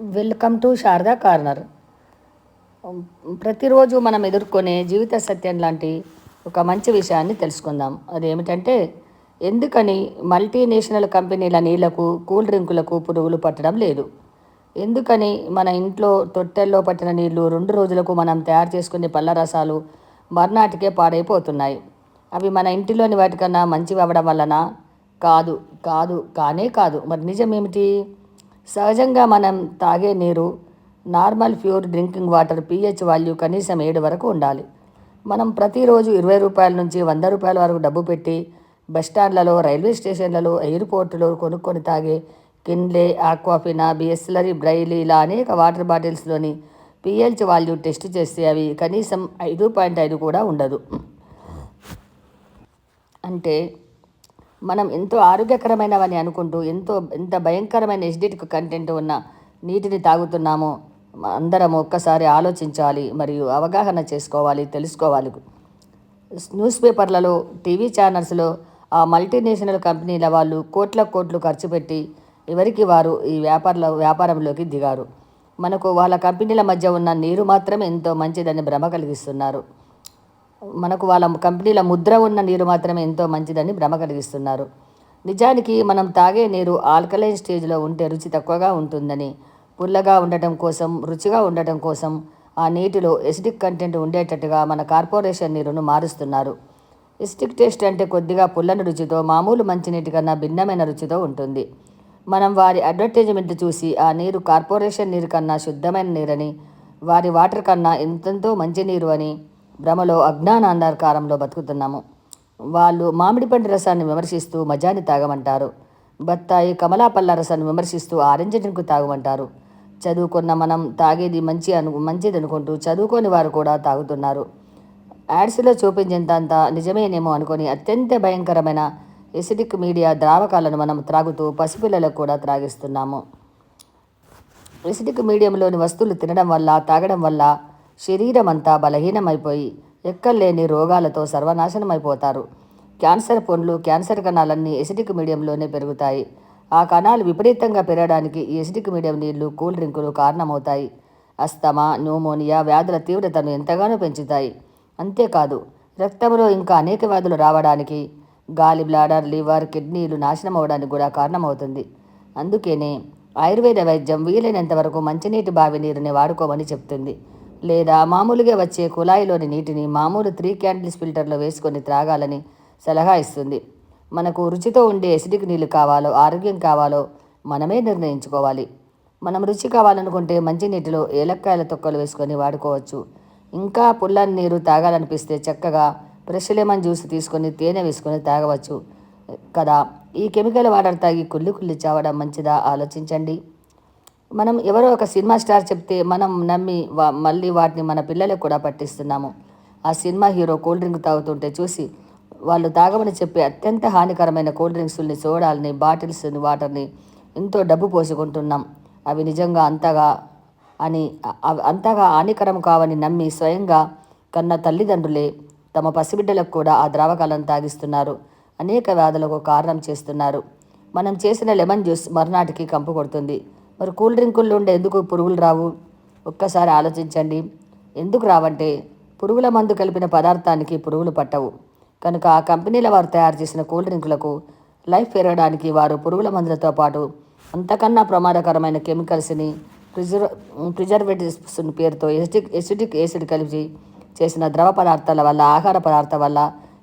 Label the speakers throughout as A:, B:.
A: Welcome to Sharada corner. ప్రతిరోజు మనం ఎదుర్కొనే జీవిత సత్యం లాంటి ఒక మంచి విషయాన్ని తెలుసుకుందాం. అదేమిటంటే ఎందుకని మల్టీనేషనల్ కంపెనీల నీళ్ళకు కూల్ డ్రింకులకు పురుగులు పట్టడం లేదు? ఎందుకని మన ఇంట్లో తొట్టెల్లో పట్టిన నీళ్ళు రెండు రోజులకు మనం తయారు చేసుకునే పళ్ళ రసాలు మర్నాటికే పాడైపోతున్నాయి. అవి మన ఇంటిలోని వాటికన్నా మంచివి అవ్వడం వలన కాదు కాదు కానే కాదు. మరి నిజం ఏమిటి సహజంగా మనం తాగే నీరు normal pure drinking water pH value కనీసం ఏడు వరకు ఉండాలి. మనం ప్రతిరోజు ఇరవై రూపాయల నుంచి వంద రూపాయల వరకు డబ్బు పెట్టి బస్టాండ్లలో రైల్వే స్టేషన్లలో ఎయిర్పోర్టులో కొనుక్కొని తాగే కిన్లే ఆక్వాఫినా బిఎస్లరీ బ్రైలీ ఇలా అనేక వాటర్ బాటిల్స్లోని పిహెచ్ వాల్యూ టెస్ట్ చేస్తే అవి కనీసం ఐదు పాయింట్ ఐదు కూడా ఉండదు. అంటే మనం ఎంతో ఆరోగ్యకరమైనవని అనుకుంటూ ఎంతో ఎంత భయంకరమైన ఎసిడిటీ కంటెంట్ ఉన్న నీటిని తాగుతున్నామో అందరం ఒక్కసారి ఆలోచించాలి మరియు అవగాహన చేసుకోవాలి తెలుసుకోవాలి. న్యూస్ పేపర్లలో టీవీ ఛానల్స్లో ఆ మల్టీనేషనల్ కంపెనీల వాళ్ళు కోట్ల కోట్లు ఖర్చు పెట్టి ఎవరికి వారు ఈ వ్యాపారాల వ్యాపారంలోకి దిగారు. మనకు వాళ్ళ కంపెనీల మధ్య ఉన్న నీరు మాత్రమే ఎంతో మంచిదని భ్రమ కలిగిస్తున్నారు. మనకు వాళ్ళ కంపెనీల ముద్ర ఉన్న నీరు మాత్రమే ఎంతో మంచిదని భ్రమ కలిగిస్తున్నారు. నిజానికి మనం తాగే నీరు ఆల్కలైన్ స్టేజ్లో ఉంటే రుచి తక్కువగా ఉంటుందని పుల్లగా ఉండటం కోసం రుచిగా ఉండటం కోసం ఆ నీటిలో ఎసిడిక్ కంటెంట్ ఉండేటట్టుగా మన కార్పొరేషన్ నీరును మారుస్తున్నారు. ఎసిడిక్ టేస్ట్ అంటే కొద్దిగా పుల్లని రుచితో మామూలు మంచినీటి కన్నా భిన్నమైన రుచితో ఉంటుంది. మనం వారి అడ్వర్టైజ్మెంట్ చూసి ఆ నీరు కార్పొరేషన్ నీరు కన్నా శుద్ధమైన నీరని వారి వాటర్ కన్నా ఎంతెంతో మంచి నీరు అని భ్రమలో అజ్ఞాన అంధకారంలో బతుకుతున్నాము. వాళ్ళు మామిడి పండు రసాన్ని విమర్శిస్తూ మజాని తాగమంటారు. బత్తాయి కమలాపల్ల రసాన్ని విమర్శిస్తూ ఆరెంజ్ డ్రింక్ తాగమంటారు. చదువుకున్న మనం తాగేది మంచి అను మంచిది అనుకుంటూ చదువుకోని వారు కూడా తాగుతున్నారు. యాడ్స్లో చూపించేంత నిజమేనేమో అనుకొని అత్యంత భయంకరమైన ఎసిడిక్ మీడియా ద్రావకాలను మనం త్రాగుతూ పసిపిల్లలకు కూడా త్రాగిస్తున్నాము. ఎసిడిక్ మీడియంలోని వస్తువులు తినడం వల్ల తాగడం వల్ల శరీరమంతా బలహీనమైపోయి ఎక్కలేని రోగాలతో సర్వనాశనమైపోతారు. క్యాన్సర్ పొండ్లు క్యాన్సర్ కణాలన్నీ ఎసిడిక్ మీడియంలోనే పెరుగుతాయి. ఆ కణాలు విపరీతంగా పెరగడానికి ఈ ఎసిడిక్ మీడియం నీళ్ళు కూల్ డ్రింకులు కారణమవుతాయి. అస్తమా న్యూమోనియా వ్యాధుల తీవ్రతను ఎంతగానో పెంచుతాయి. అంతేకాదు రక్తంలో ఇంకా అనేక వ్యాధులు రావడానికి గాలి బ్లాడర్ లివర్ కిడ్నీలు నాశనం అవడానికి కూడా కారణమవుతుంది. అందుకనే ఆయుర్వేద వైద్యం వీలైనంత వరకు మంచినీటి బావి నీరుని వాడుకోమని చెప్తుంది. లేదా మామూలుగా వచ్చే కుళాయిలోని నీటిని మామూలు త్రీ క్యాండిల్స్ ఫిల్టర్లో వేసుకొని త్రాగాలని సలహా ఇస్తుంది. మనకు రుచితో ఉండే ఎసిడిక్ నీళ్ళు కావాలో ఆరోగ్యం కావాలో మనమే నిర్ణయించుకోవాలి. మనం రుచి కావాలనుకుంటే మంచినీటిలో ఏలక్కాయల తొక్కలు వేసుకొని వాడుకోవచ్చు. ఇంకా పుల్లని నీరు తాగాలనిపిస్తే చక్కగా ఫ్రెష్ లెమన్ జ్యూస్ తీసుకొని తేనె వేసుకొని తాగవచ్చు కదా. ఈ కెమికల్ వాటర్ తాగి కుళ్ళి కుళ్ళి చావడం మంచిదా? ఆలోచించండి. మనం ఎవరో ఒక సినిమా స్టార్ చెప్తే మనం నమ్మి వా మళ్ళీ వాటిని మన పిల్లలకు కూడా పట్టిస్తున్నాము. ఆ సినిమా హీరో కూల్ డ్రింక్ తాగుతుంటే చూసి వాళ్ళు తాగమని చెప్పే అత్యంత హానికరమైన కూల్ డ్రింక్స్ని సోడాలని బాటిల్స్ని వాటర్ని ఎంతో డబ్బు పోసుకుంటున్నాం. అవి నిజంగా అంతగా అని అంతగా హానికరం కావని నమ్మి స్వయంగా కన్న తల్లిదండ్రులే తమ పసిబిడ్డలకు కూడా ఆ ద్రావకాలను తాగిస్తున్నారు. అనేక వ్యాధులకు కారణం చేస్తున్నారు. మనం చేసిన లెమన్ జ్యూస్ మరునాటికి కంపు కొడుతుంది. మరి కూల్ డ్రింకుల్లో ఉండే ఎందుకు పురుగులు రావు? ఒక్కసారి ఆలోచించండి. ఎందుకు రావంటే పురుగుల మందు కలిపిన పదార్థానికి పురుగులు పట్టవు. కనుక ఆ కంపెనీల వారు తయారు చేసిన కూల్ డ్రింకులకు లైఫ్ పెరగడానికి వారు పురుగుల మందులతో పాటు అంతకన్నా ప్రమాదకరమైన కెమికల్స్ని ప్రిజర్ ప్రిజర్వేటివ్స్ పేరుతో ఎసిటిక్ ఎసిటిక్ యాసిడ్ కలిపి చేసిన ద్రవ పదార్థాల వల్ల ఆహార పదార్థాల వల్ల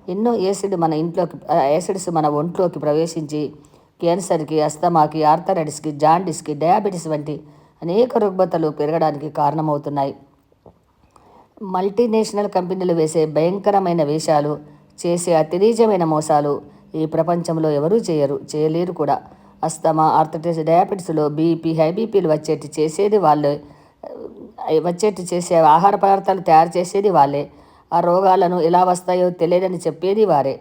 A: ఎన్నో యాసిడ్ మన ఇంట్లోకి యాసిడ్స్ మన ఒంట్లోకి ప్రవేశించి క్యాన్సర్కి అస్తమాకి ఆర్థరైటిస్కి జాండిస్కి డయాబెటీస్ వంటి అనేక రుగ్మతలు పెరగడానికి కారణమవుతున్నాయి. మల్టీనేషనల్ కంపెనీలు వేసే భయంకరమైన వేషాలు చేసే అతినీజమైన మోసాలు ఈ ప్రపంచంలో ఎవరూ చేయరు చేయలేరు కూడా. అస్తమా ఆర్థరైటిస్ డయాబెటీస్లో బీపీ హై బీపీలు వచ్చేటి చేసేది వాళ్ళే వచ్చేటి చేసే ఆహార పదార్థాలు తయారు చేసేది వాళ్ళే. ఆ రోగాలను ఎలా వస్తాయో తెలియదని చెప్పేది వారే.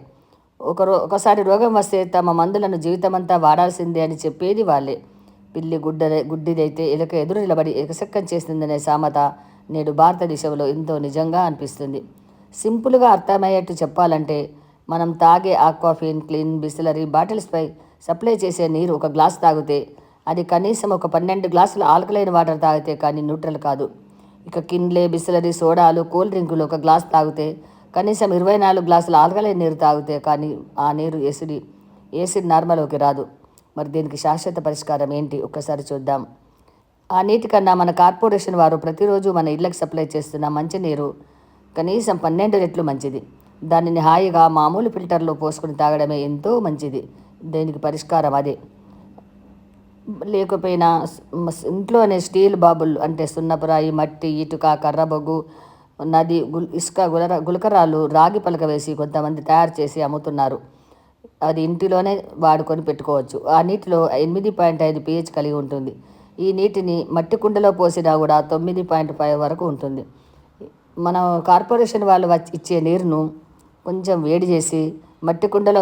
A: ఒక ఒకసారి రోగం వస్తే తమ మందులను జీవితమంతా వాడాల్సిందే అని చెప్పేది వాళ్ళే. పిల్లి గుడ్డ గుడ్డిదైతే ఇలక ఎదురు నిలబడి ఎకసెక్కం చేసిందనే సామెత నేడు భారతదేశంలో ఎంతో నిజంగా అనిపిస్తుంది. సింపుల్గా అర్థమయ్యేట్టు చెప్పాలంటే మనం తాగే ఆక్వాఫిన్ క్లీన్ బిస్లరీ బాటిల్స్పై సప్లై చేసే నీరు ఒక గ్లాస్ తాగితే అది కనీసం ఒక పన్నెండు గ్లాసుల ఆల్కలైన్ వాటర్ తాగితే కానీ న్యూట్రల్ కాదు. ఇక కిన్లే బిస్లరీ సోడాలు కూల్ డ్రింకులు ఒక గ్లాస్ తాగితే కనీసం ఇరవై నాలుగు గ్లాసులు ఆల్కలైన్ నీరు తాగితే కానీ ఆ నీరు ఎసిడి ఏసిడ్ నార్మల్లోకి రాదు. మరి దీనికి శాశ్వత పరిష్కారం ఏంటి? ఒక్కసారి చూద్దాం. ఆ నీటి కన్నా మన కార్పొరేషన్ వారు ప్రతిరోజు మన ఇళ్ళకి సప్లై చేస్తున్న మంచినీరు కనీసం పన్నెండు రెట్లు మంచిది. దానిని హాయిగా మామూలు ఫిల్టర్లో పోసుకుని తాగడమే ఎంతో మంచిది. దీనికి పరిష్కారం అదే. లేకపోయినా ఇంట్లోనే స్టీల్ బాబుల్ అంటే సున్నపురాయి మట్టి ఇటుక కర్రబొగ్గు నది గుల్ ఇసుక గులర గులకరాలు రాగి పలక వేసి కొంతమంది తయారు చేసి అమ్ముతున్నారు. అది ఇంటిలోనే వాడుకొని పెట్టుకోవచ్చు. ఆ నీటిలో ఎనిమిది పాయింట్ ఐదు పిహెచ్ కలిగి ఉంటుంది. ఈ నీటిని మట్టి కుండలో పోసినా కూడా తొమ్మిది పాయింట్ ఫైవ్ వరకు ఉంటుంది. మనం కార్పొరేషన్ వాళ్ళు వచ్చి ఇచ్చే నీరును కొంచెం వేడి చేసి మట్టి కుండలో